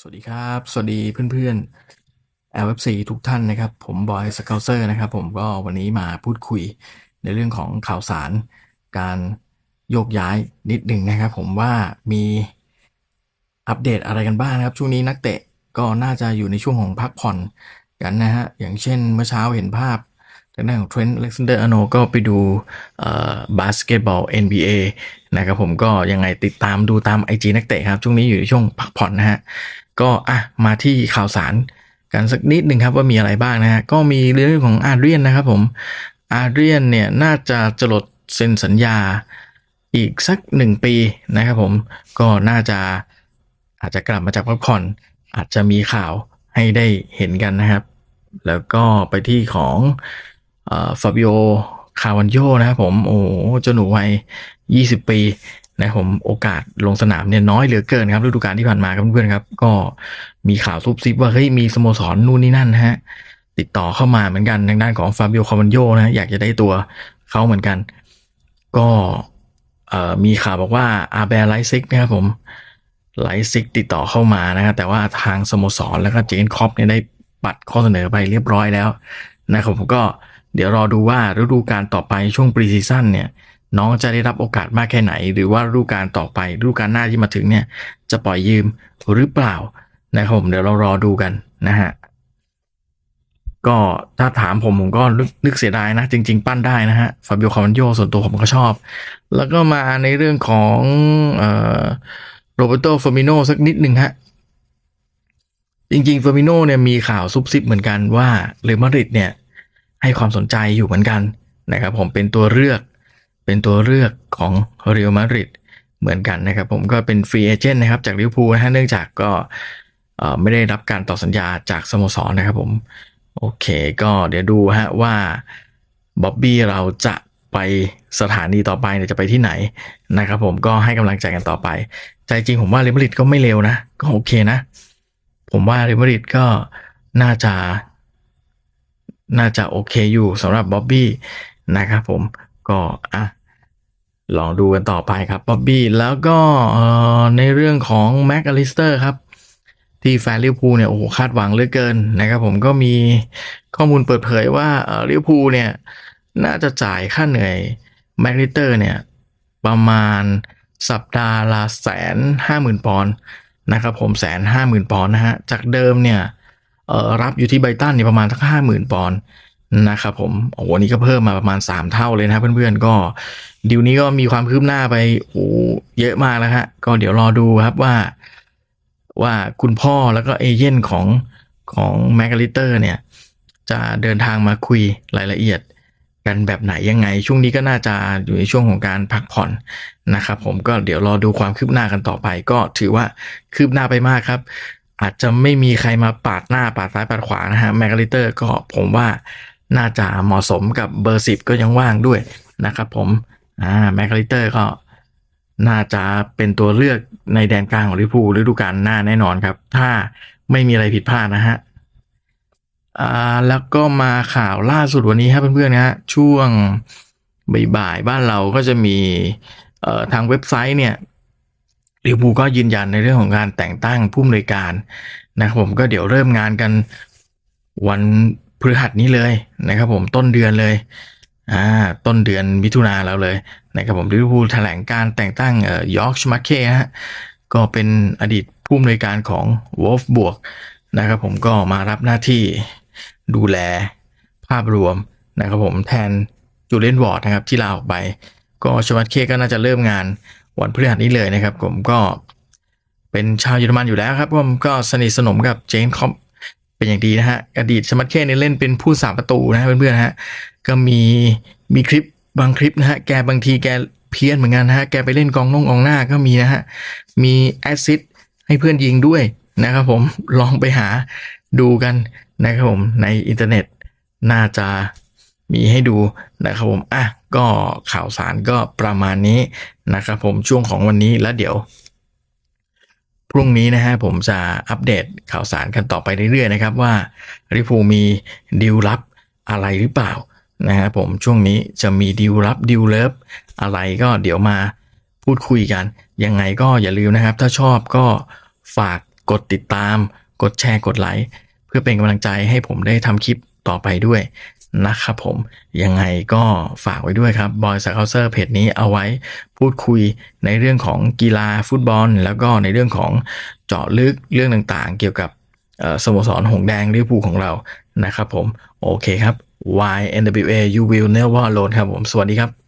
สวัสดีครับ สวัสดีเพื่อนๆ LFC ทุกท่านนะครับ ผมบอยสเกลเซอร์นะครับ ผมก็วันนี้มาพูดคุยในเรื่องของข่าวสารการโยกย้ายนิดหนึ่งนะครับ ผมว่ามีอัปเดตอะไรกันบ้างนะครับ ช่วงนี้นักเตะก็น่าจะอยู่ในช่วงของพักผ่อนกันนะฮะ อย่างเช่นเมื่อเช้าเห็นภาพทางด้านของเทรนต์เล็กซานเดอร์อโนก็ไปดูบาสเกตบอล NBA นะครับผมก็ยังไงติดตามดูตาม IG นักเตะครับ ช่วงนี้อยู่ในช่วงพักผ่อนนะฮะ ก็อะมาที่ข่าวสารกันสักนิดหนึ่งครับว่ามีอะไรบ้างนะฮะก็มีเรื่องของอาเรียนนะครับผมอาเรียนเนี่ยน่าจะจลดเซ็นสัญญาอีกสักหนึ่งปีนะครับผมก็น่าจะอาจจะกลับมาจากพักผ่อนอาจจะมีข่าวให้ได้เห็นกันนะครับ แล้วก็ไปที่ของฟาบิโอคาวันโยนะครับผมโอ้โหเจ้าหนูวัย20 ปี นะผมโอกาสลงสนามเนี่ยน้อยเหลือเกินครับฤดูกาลที่ผ่านมาครับเพื่อนๆครับ ก็มีข่าวซุบซิบว่าเฮ้ยมีสโมสรนู่นนี่นั่นฮะ ติดต่อเข้ามาเหมือนกันทางด้านของฟาบิโอคาวันโยนะอยากจะได้ตัวเขาเหมือนกัน ก็มีข่าวบอกว่าอาแบร์ไลซิกนะครับผมไลซิกติดต่อเข้ามานะครับแต่ว่าทางสโมสรแล้วก็เจนคอปเนี่ยได้ปัดข้อเสนอไปเรียบร้อยแล้วนะครับผมก็เดี๋ยวรอดูว่าฤดูกาลต่อไปช่วงปรีซีซั่นเนี่ย น้องจะได้รับโอกาสมากแค่ไหน หรือว่าฤดูกาลต่อไปฤดูกาลหน้าที่มาถึงเนี่ย จะปล่อยยืมหรือเปล่านะครับผมเดี๋ยวเรารอดูกันนะฮะก็ถ้าถามผมผมก็นึกเสียดายนะ จริง ๆ ปั้นได้นะฮะฟาบิโอคาวันโยส่วนตัวผมก็ชอบ แล้วก็มาในเรื่องของเอ่อโรเบโตฟอร์มิโนสักนิดหนึ่งฮะจริงๆเฟอร์มิโนเนี่ยมีข่าวซุบซิบเหมือนกันว่าเรอัลมาดริดเนี่ยให้ความสนใจอยู่เหมือนกันนะครับผมเป็นตัวเลือก เป็นตัวเลือกของเรอัลมาดริดเหมือนกันนะครับ ผมก็เป็นฟรีเอเจนต์นะครับจากลิเวอร์พูลนะฮะเนื่องจากก็ไม่ได้รับการต่อสัญญาจากสโมสรนะครับผมโอเคก็เดี๋ยวดูฮะว่าบ๊อบบี้เราจะไปสถานีต่อไปเนี่ยจะไปที่ไหนนะครับผมก็ให้กำลังใจกันต่อไป ใจจริงผมว่าเรอัลมาดริดก็ไม่เร็วนะ ก็โอเคนะ ผมว่าเรอัลมาดริดก็น่าจะ น่าจะโอเคอยู่สำหรับบ๊อบบี้นะครับผมก็อะ ลองดูกันต่อไปครับบ๊อบบี้แล้วก็ในเรื่องของแม็กอลิสเตอร์ครับ ที่แฟนลิเวอร์พูลเนี่ยโอ้โหคาดหวังเหลือเกินนะครับผมก็มีข้อมูลเปิดเผยว่าลิเวอร์พูลเนี่ยน่าจะจ่ายค่าเหนื่อยแม็กลิสเตอร์เนี่ยประมาณสัปดาห์ละแสนห้าหมื่นปอนด์นะครับผมแสนห้าหมื่นปอนด์นะฮะจากเดิมเนี่ยรับอยู่ที่ไบตันเนี่ยประมาณสักห้าหมื่นปอนด์ นะครับผมโอ้โหนี่ก็เพิ่มมาประมาณ 3 เท่าเลยนะเพื่อนๆก็ดิวนี้ก็มีความคืบหน้าไปโอ้เยอะมากแล้วฮะก็เดี๋ยวรอดูครับว่า ว่าคุณพ่อแล้วก็เอเย่นของของแมกกาลิเตอร์เนี่ย จะเดินทางมาคุยรายละเอียดกันแบบไหนยังไง ช่วงนี้ก็น่าจะอยู่ในช่วงของการพักผ่อนนะครับผมก็เดี๋ยวรอดูความคืบหน้ากันต่อไป ก็ถือว่าคืบหน้าไปมากครับ อาจจะไม่มีใครมาปาดหน้าปาดซ้ายปาดขวานะฮะแมกกาลิเตอร์ก็ผมว่า น่าจะเหมาะสมกับเบอร์สิบก็ยังว่างด้วยนะครับผมอ่าแมกกาลิเตอร์ก็น่าจะเป็นตัวเลือกในแดนกลางของลิเวอร์พูลฤดูกาลหน้าแน่นอนครับ ถ้าไม่มีอะไรผิดพลาดนะฮะอ่าแล้วก็มาข่าวล่าสุดวันนี้ครับเพื่อนๆนะฮะช่วงบ่ายๆบ้านเราก็จะมีเอ่อทางเว็บไซต์เนี่ยลิเวอร์พูลก็ยืนยันในเรื่องของการแต่งตั้งผู้อำนวยการนะครับผมก็เดี๋ยวเริ่มงานกันวัน พฤหัสนี้เลยนะครับผมต้นเดือนเลยอ่าต้นเดือนมิถุนาแล้วเลยนะครับผมลิเวอร์พูลแถลงการแต่งตั้งเอ่อยอร์กชมาเคฮะก็เป็นอดีตผู้อำนวยการของวอลฟบวกนะครับผมก็มารับหน้าที่ดูแลภาพรวมนะครับผมแทนจูเลนวอร์ดนะครับที่ลาออกไป ก็ชมาเคก็น่าจะเริ่มงานวันพฤหัสนี้เลยนะครับผมก็เป็นชาวเยอรมันอยู่แล้วครับผมก็สนิทสนมกับเจนคอป เป็นอย่างดีนะฮะ อดีตสมัตเคเนี่ยเล่นเป็นผู้สาประตูนะเพื่อนๆฮะ ก็มีมีคลิปบางคลิปนะฮะ แกบางทีแกเพี้ยนเหมือนกันนะฮะ แกไปเล่นกองน่งกองหน้าก็มีนะฮะ มีแอซิดให้เพื่อนยิงด้วยนะครับผม ลองไปหาดูกันนะครับผมในอินเทอร์เน็ตน่าจะมีให้ดูนะครับผม อะ ก็ข่าวสารก็ประมาณนี้นะครับผมช่วงของวันนี้แล้วเดี๋ยว พรุ่งนี้นะฮะผมจะอัปเดตข่าวสารกันต่อไปเรื่อยๆนะครับว่าริพูมีดีลลับอะไรหรือเปล่านะฮะผมช่วงนี้จะมีดีลลับดีลเลิฟอะไรก็เดี๋ยวมาพูดคุยกัน ยังไงก็อย่าลืมนะครับ ถ้าชอบก็ฝากกดติดตาม กดแชร์กดไลค์เพื่อเป็นกำลังใจให้ผมได้ทำคลิปต่อไปด้วย นะครับผม ยังไงก็ฝากไว้ด้วยครับบอยสเคาเซอร์เพจนี้เอาไว้พูดคุยในเรื่องของกีฬาฟุตบอล แล้วก็ในเรื่องของเจาะลึกเรื่องต่างๆ เกี่ยวกับสโมสรหงแดงลิเวอร์พูลของเรานะครับผม โอเคครับ YNWA you will never alone ครับผม สวัสดีครับ